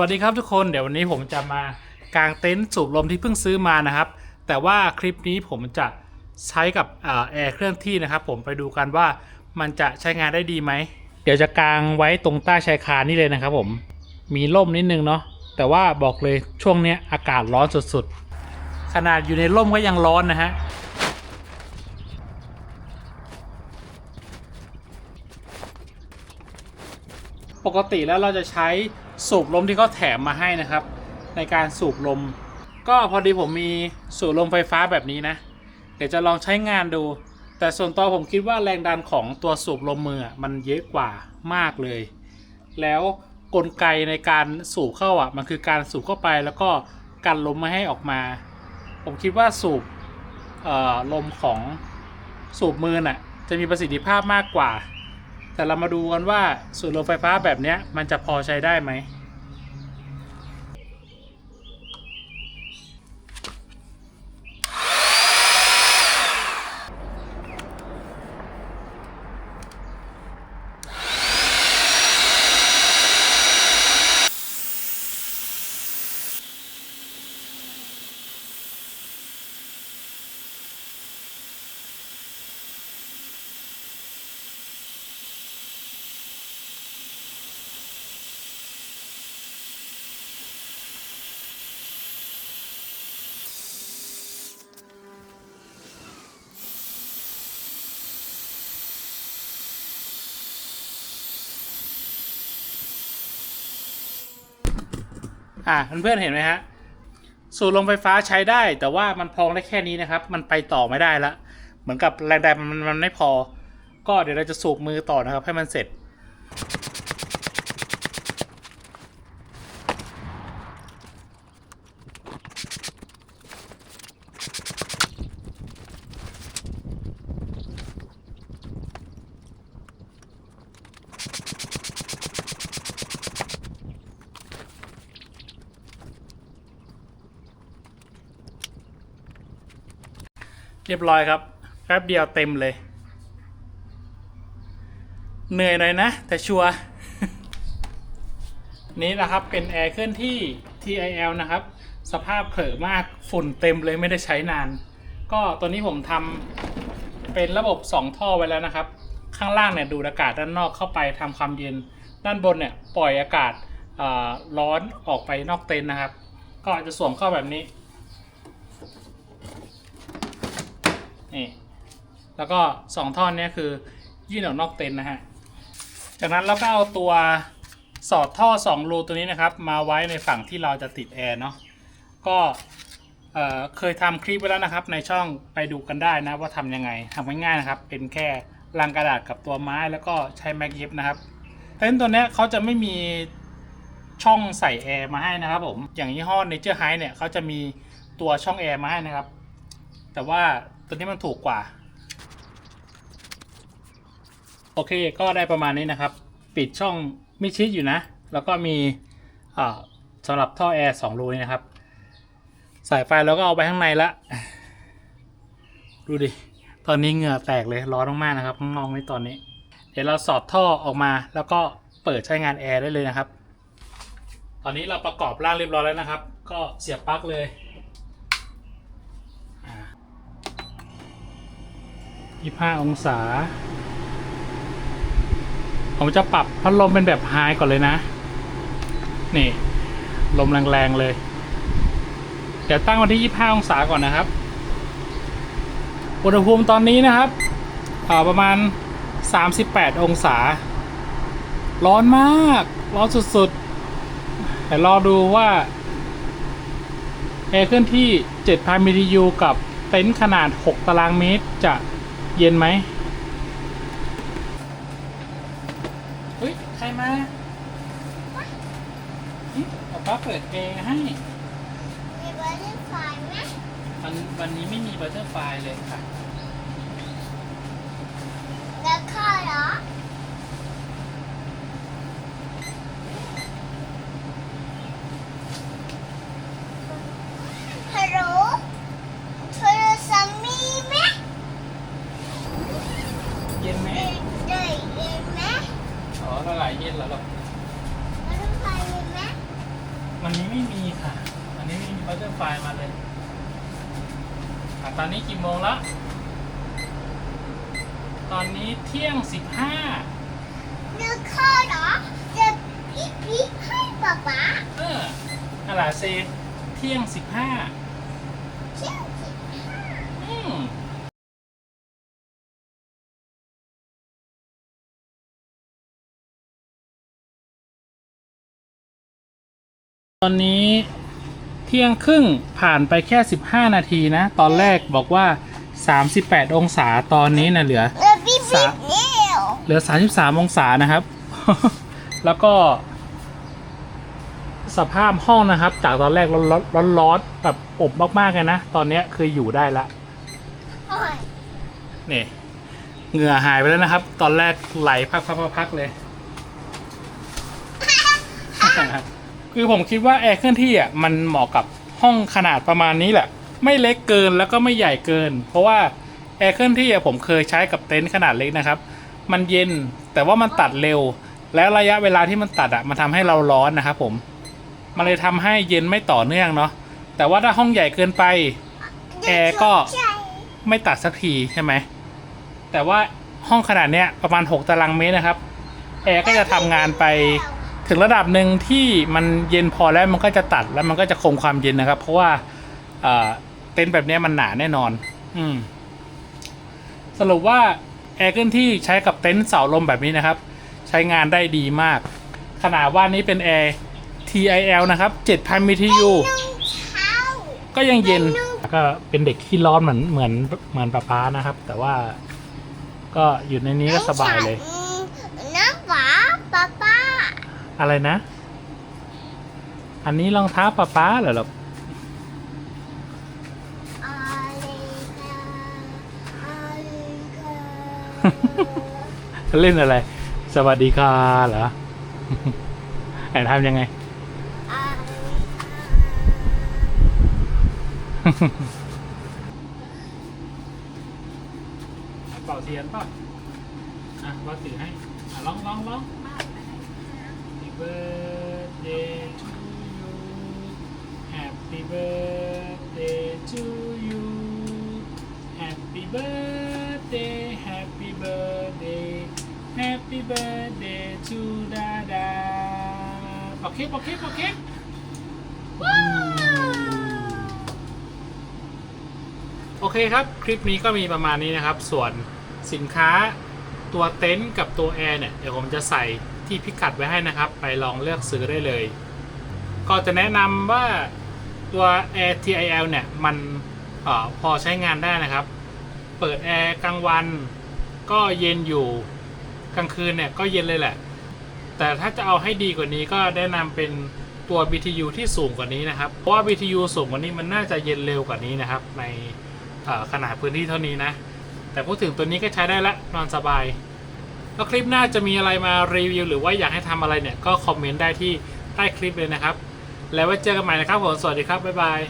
วัสดีครับทุกคนเดี๋ยววันนี้ผมจะมากางเต็นท์สูบลมที่เพิ่งซื้อมานะครับ แต่ว่าคลิปนี้ผมจะใช้กับแอร์เคลื่อนที่นะครับ ผมไปดูกันว่ามันจะใช้งานได้ดีไหม เดี๋ยวจะกางไว้ตรงใต้ชายคานี่เลยนะครับ ผมมีร่มนิดนึงเนาะแต่ว่าบอกเลยช่วงนี้อากาศร้อนสุดๆ ขนาดอยู่ในร่มก็ยังร้อนนะฮะปกติแล้วเราจะใช้ สูบลมที่เขาแถมมาให้นะครับ ในการสูบลม ก็พอดีผมมีสูบลมไฟฟ้าแบบนี้นะ เดี๋ยวจะลองใช้งานดู แต่ส่วนตัวผมคิดว่าแรงดันของตัวสูบลมมือมันเยอะกว่ามากเลย แล้วกลไกในการสูบเข้าอะ มันคือการสูบเข้าไปแล้วก็กันลมไม่ให้ออกมา ผมคิดว่าสูบลมของสูบมือน่ะจะมีประสิทธิภาพมากกว่า แต่เรามาดูกันว่าสูบลมไฟฟ้าแบบเนี้ยมันจะพอใช้ได้ไหม อ่าเพื่อนๆเห็นไหมฮะสูบลมไฟฟ้าใช้ได้ แต่ว่ามันพองได้แค่นี้นะครับ มันไปต่อไม่ได้ละ เหมือนกับแรงดันมันมันไม่พอ ก็เดี๋ยวเราจะสูบมือต่อนะครับ ให้มันเสร็จ เรียบร้อยครับแป๊บเดียวเต็มเลย เหนื่อยหน่อยนะ แต่ชัวร์นี้นะครับเป็นแอร์เคลื่อนที่ TIL นะครับ สภาพเผลอมากฝุ่นเต็มเลยไม่ได้ใช้นาน ก็ตัวนี้ผมทำเป็นระบบ 2 ท่อไว้แล้วนะครับ ข้างล่างเนี่ยดูดอากาศด้านนอกเข้าไปทำความเย็น ด้านบนเนี่ยปล่อยอากาศอ่าร้อนออกไปนอกเต็นท์นะครับ ก็จะสวมเข้าแบบนี้ นี่แล้วก็สองท่อนนี้คือยื่นออกนอกเต็นท์นะฮะ จากนั้นเราก็เอาตัวสอดท่อสองรูตัวนี้นะครับ มาไว้ในฝั่งที่เราจะติดแอร์เนาะก็เเคยทำคลิปไว้แล้วนะครับในช่องไปดูกันได้นะว่าทำยังไงทำง่ายๆนะครับ เป็นแค่ลังกระดาษกับตัวไม้แล้วก็ใช้แม็กเย็บนะครับเต็นท์ตัวนี้เขาจะไม่มีช่องใส่แอร์มาให้นะครับผมอย่างยี่ห้อ Nature High เนี่ยเขาจะมีตัวช่องแอร์มาให้นะครับ แต่ว่า ตัวนี้มันถูกกว่า โอเคก็ได้ประมาณนี้นะครับ ปิดช่องมิชิดอยู่นะ แล้วก็มีสำหรับท่อแอร์สองรูนี่นะครับ สายไฟเราก็เอาไปข้างในละ ดูดิ ตอนนี้เหงื่อแตกเลยร้อนมากๆนะครับข้างนอกในตอนนี้ เดี๋ยวเราสอดท่อออกมาแล้วก็เปิดใช้งานแอร์ได้เลยนะครับ ตอนนี้เราประกอบร่างเรียบร้อยแล้วนะครับ ก็เสียบปลั๊กเลย ยี่ห้าองศา ผมจะปรับพัดลมเป็นแบบไฮก่อนเลยนะ นี่ ลมแรงๆเลย เดี๋ยวตั้งไวันที่ 25 องศาก่อนนะครับ อุณหภูมิตอนนี้นะครับอ่าประมาณ 38 องศา ร้อนมาก ร้อนสุดๆ แต่รอดูว่าแอร์เคลื่อนที่7,000 BTU กับเต็นท์ขนาด 6 ตารางเมตรจะ เย็นไหมเฮ้ย ใครมาหึป๊าป๊าเปิดเพลงให้ มีบัตเตอร์ไฟไหมวันวันนี้ไม่มีบัตเตอร์ไฟเลยค่ะ แล้วข้าวเหรอฮัลโหลโทรศัพท์มีไหม เย็นไหม ได้ได้ยินไหม อ๋อละลายเย็นแล้วหรอ บัตเตอร์ไฟมีไหม วันนี้ไม่มีค่ะ วันนี้ ไม่มีบัตเตอร์ไฟมาเลยอะตอนนี้กี่โมงแล้ว ตอนนี้เที่ยงสิบห้าเนื้อข้าวเหรอจะพี่พี่ให้ป๊าป๊าเอออะไรเซเที่ยงสิบห้าเที่ยงสิบห้าอืมตอนนี้เที่ยงครึ่งผ่านไปแค่ 15 นาทีนะ ตอนแรกบอกว่า 38 องศาตอนนี้นะเหลือแล้วพี่พี่สามเนี่ยเหลือ 33 องศานะครับ แล้วก็ สภาพห้องนะครับ จากตอนแรกร้อนร้อนร้อนๆแบบอบมากๆเลยนะ ตอนเนี้ยคืออยู่ได้ละโอ้ยนี่เหงื่อหายไปแล้วนะครับ ตอนแรกไหลพักๆๆๆเลย คือผมคิดว่าแอร์เคลื่อนที่อะมันเหมาะกับห้องขนาดประมาณนี้แหละ ไม่เล็กเกินแล้วก็ไม่ใหญ่เกิน เพราะว่าแอร์เคลื่อนที่อะผมเคยใช้กับเต็นท์ขนาดเล็กนะครับ มันเย็นแต่ว่ามันตัดเร็ว แล้วระยะเวลาที่มันตัดอะมันทำให้เราร้อนนะครับผม มันเลยทำให้เย็นไม่ต่อเนื่องเนาะแต่ว่าถ้าห้องใหญ่เกินไปแอร์ก็ไม่ตัดสักทีใช่ไหมแต่ว่าห้องขนาดเนี้ยประมาณ 6 ตารางเมตรนะครับ แอร์ก็จะทำงานไป ถึงระดับหนึ่งที่มันเย็นพอแล้วมันก็จะตัดแล้วมันก็จะคงความเย็นนะครับ เพราะว่าเต็นท์แบบนี้มันหนาแน่นอน อืมสรุปว่าแอร์เคลื่อนที่ใช้กับเต็นท์เสาลมแบบนี้นะครับ ใช้งานได้ดีมาก ขนาดว่านี้เป็นแอร์ TIL นะครับ 7,000 BTU ก็ยังเย็นก็เป็นเด็กขี้ร้อนเหมือนเหมือนเหมือนป้าป้านะครับ แต่ว่าก็อยู่ในนี้ก็สบายเลย อืมน้ำป๋าป๊าป๊า อะไรนะ อันนี้รองเท้าป้าป้าเหรอลูกอะไรกันอะไรกันเล่นอะไร สวัสดีค่ะเหรอไหนทำยังไง เป่าเทียนป่ะ อะว่าถือให้ อะร้องร้องร้อง Happy birthday to you Happy birthday to you Happy birthday Happy birthday Happy birthday to ดาดาปอกเค้กปอกเค้กปอกเค้กว้าวโอเคครับ คลิปนี้ก็มีประมาณนี้นะครับ ส่วนสินค้าตัวเต็นท์กับตัวแอร์เนี่ย เดี๋ยวผมจะใส่ ที่พิกัดไว้ให้นะครับ ไปลองเลือกซื้อได้เลย ก็จะแนะนำว่าตัว Air TIL เนี่ย มันอพอใช้งานได้นะครับ เปิดแอร์กลางวันก็เย็นอยู่กลางคืนเนี่ยก็เย็นเลยแหละ แต่ถ้าจะเอาให้ดีกว่านี้ก็แนะนำเป็นตัว BTU ที่สูงกว่านี้นะครับ เพราะว่า BTU สูงกว่านี้มันน่าจะเย็นเร็วกว่านี้นะครับ ในขนาดพื้นที่เท่านี้นะ แต่พูดถึงตัวนี้ก็ใช้ได้ละนอนสบาย แล้วคลิปหน้าจะมีอะไรมารีวิว หรือว่าอยากให้ทำอะไรเนี่ยก็คอมเมนต์ได้ที่ใต้คลิปเลยนะครับ แล้วไว้เจอกันใหม่นะครับผมสวัสดีครับบ๊ายบาย